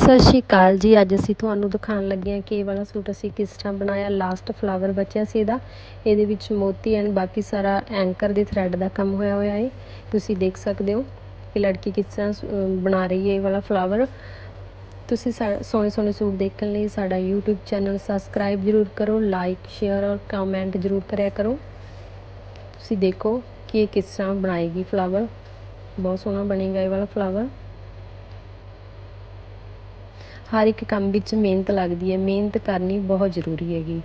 ਸਤਿ ਸ਼੍ਰੀ ਅਕਾਲ ਜੀ। ਅੱਜ ਅਸੀਂ ਤੁਹਾਨੂੰ ਦਿਖਾਉਣ ਲੱਗੇ ਹਾਂ ਕਿ ਇਹ ਵਾਲਾ ਸੂਟ ਅਸੀਂ ਕਿਸ ਤਰ੍ਹਾਂ ਬਣਾਇਆ। ਲਾਸਟ ਫਲਾਵਰ ਬਚਿਆ ਸੀ ਇਹਦਾ। ਇਹਦੇ ਵਿੱਚ ਮੋਤੀ ਐਂਡ ਬਾਕੀ ਸਾਰਾ ਐਂਕਰ ਦੇ ਥਰੈਡ ਦਾ ਕੰਮ ਹੋਇਆ ਹੋਇਆ ਹੈ। ਤੁਸੀਂ ਦੇਖ ਸਕਦੇ ਹੋ ਕਿ ਲੜਕੀ ਕਿਸ ਤਰ੍ਹਾਂ ਬਣਾ ਰਹੀ ਹੈ ਇਹ ਵਾਲਾ ਫਲਾਵਰ ਤੁਸੀਂ ਸਾ- ਸੋਹਣੇ ਸੋਹਣੇ ਸੂਟ ਦੇਖਣ ਲਈ ਸਾਡਾ YouTube ਚੈਨਲ ਸਬਸਕ੍ਰਾਈਬ ਜ਼ਰੂਰ ਕਰੋ ਲਾਈਕ ਸ਼ੇਅਰ ਔਰ ਕਮੈਂਟ ਜ਼ਰੂਰ ਕਰਿਆ ਕਰੋ। ਤੁਸੀਂ ਦੇਖੋ ਕਿ ਇਹ ਕਿਸ ਤਰ੍ਹਾਂ ਬਣਾਏਗੀ ਫਲਾਵਰ ਬਹੁਤ ਸੋਹਣਾ ਬਣੇਗਾ ਇਹ ਵਾਲਾ ਫਲਾਵਰ ਹਰ ਇੱਕ ਕੰਮ ਵਿੱਚ ਮਿਹਨਤ ਲੱਗਦੀ ਹੈ। ਮਿਹਨਤ ਕਰਨੀ ਬਹੁਤ ਜ਼ਰੂਰੀ ਹੈਗੀ।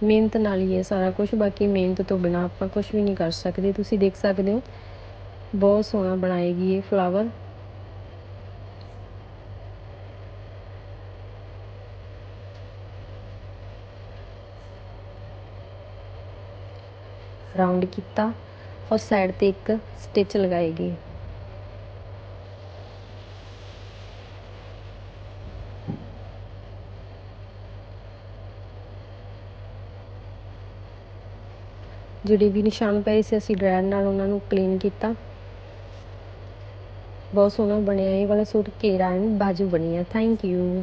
ਮਿਹਨਤ ਨਾਲ ਹੀ ਹੈ ਸਾਰਾ ਕੁਛ, ਬਾਕੀ ਮਿਹਨਤ ਤੋਂ ਬਿਨਾਂ ਆਪਾਂ ਕੁਛ ਵੀ ਨਹੀਂ ਕਰ ਸਕਦੇ। ਤੁਸੀਂ ਦੇਖ ਸਕਦੇ ਹੋ, ਬਹੁਤ ਸੋਹਣਾ ਬਣਾਏਗੀ ਇਹ ਫਲਾਵਰ ਰਾਉਂਡ ਕੀਤਾ ਔਰ ਸਾਈਡ ਤੇ ਇੱਕ ਸਟਿਚ ਲਗਾਏਗੀ। ਜਿਹੜੇ ਵੀ ਨਿਸ਼ਾਨ ਪਏ ਸੀ, ਅਸੀਂ ਡਰਾਇਰ ਨਾਲ ਉਹਨਾਂ ਨੂੰ ਕਲੀਨ ਕੀਤਾ। ਬਹੁਤ ਸੋਹਣਾ ਬਣਿਆ ਇਹ ਵਾਲਾ ਸੂਟ, ਘੇਰਾ ਐਂਡ ਬਾਜੂ ਬਣੀ ਹੈ ਥੈਂਕ ਯੂ